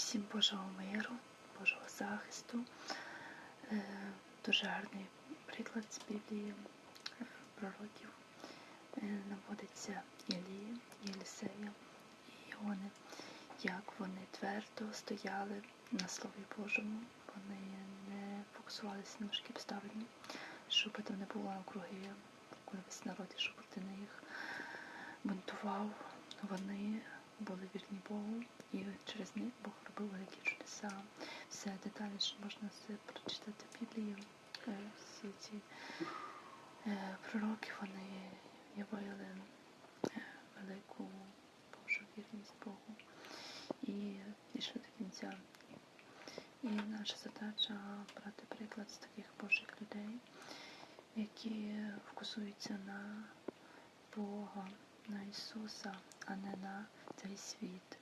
Всім Божого миру, Божого захисту. Е, Дуже гарний приклад з Біблії е, пророків. Е, Наводиться Ілії, Єлісея і Іони, як вони твердо стояли на Слові Божому. Вони не фокусувалися на важкі обставини, щоб там не було навкруги, коли весь народ ішов проти них бунтував. Вони були вірні Богу, і через Бог робив великі чудеса. Все детальніше можна все прочитати в Біблії. Е, Всі ці е, пророки вони явили е, велику Божу вірність Богу і дійшли до кінця. І наша задача брати приклад з таких Божих людей, які фокусуються на Бога, на Ісуса, а не на цей світ.